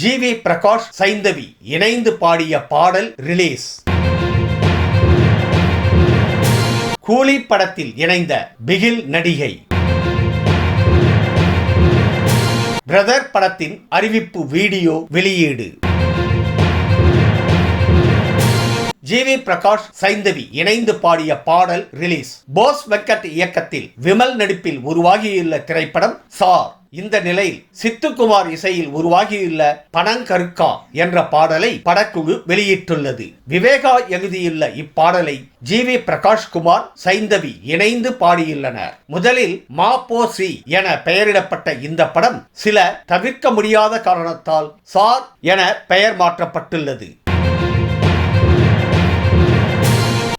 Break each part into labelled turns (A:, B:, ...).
A: G we Prakash Saindhavi இணைந்து பாடிய பாடல் ரிலீஸ். கூலி படத்தில் இணைந்த பிகில் நடிகை. பிரதர் படத்தின் அறிவிப்பு வீடியோ வெளியீடு. ஜி வி பிரகாஷ் சைந்தவி இணைந்து பாடிய பாடல் ரிலீஸ். போஸ் வெக்கட் இயக்கத்தில் விமல் நடிப்பில் உருவாகியுள்ள திரைப்படம் சார். இந்த நிலையில் சித்துக்குமார் இசையில் உருவாகியுள்ள பனங்கருக்கா என்ற பாடலை படக்குழு வெளியிட்டுள்ளது. விவேகா எழுதியுள்ள இப்பாடலை ஜி வி பிரகாஷ்குமார் சைந்தவி இணைந்து பாடியுள்ளனர். முதலில் மா போ சி என பெயரிடப்பட்ட இந்த படம் சில தவிர்க்க முடியாத காரணத்தால் சார் என பெயர் மாற்றப்பட்டுள்ளது.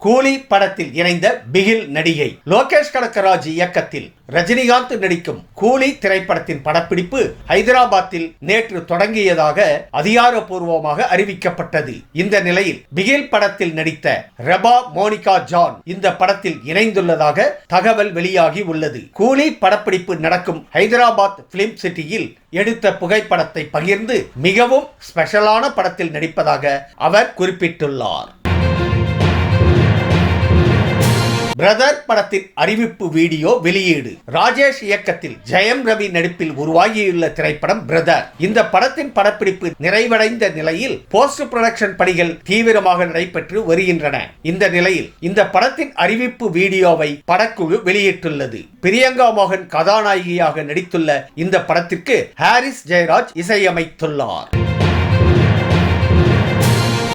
A: கூலி படத்தில் இணைந்த பிகில் நடிகை லோகேஷ் கனகராஜ் இயக்கத்தில் ரஜினிகாந்த் நடிக்கும் கூலி திரைப்படத்தின் படப்பிடிப்பு ஹைதராபாத்தில் நேற்று தொடங்கியதாக அதிகாரப்பூர்வமாக அறிவிக்கப்பட்டது. இந்த நிலையில் பிகில் படத்தில் நடித்த ரெபா மோனிகா ஜான் இந்த படத்தில் இணைந்துள்ளதாக தகவல் வெளியாகி உள்ளது. கூலி படப்பிடிப்பு நடக்கும் ஹைதராபாத் பிலிம் சிட்டியில் எடுத்த புகைப்படத்தை பகிர்ந்து மிகவும் ஸ்பெஷலான படத்தில் நடிப்பதாக அவர் குறிப்பிட்டுள்ளார். பிரதர் படத்தின் அறிவிப்பு வீடியோ வெளியீடு. ராஜேஷ் இயக்கத்தில் ஜெயம் ரவி நடிப்பில் உருவாகியுள்ள திரைப்படம் பிரதர் இந்த படத்தின் படப்பிடிப்பு நிறைவடைந்த நிலையில் போஸ்ட் புரொடக்ஷன் பணிகள் தீவிரமாக நடைபெற்று வருகின்றன. இந்த நிலையில் இந்த படத்தின் அறிவிப்பு வீடியோவை படக்குழு வெளியிட்டுள்ளது. பிரியங்கா மோகன் கதாநாயகியாக நடித்துள்ள இந்த படத்திற்கு ஹாரிஸ் ஜெயராஜ் இசையமைத்துள்ளார்.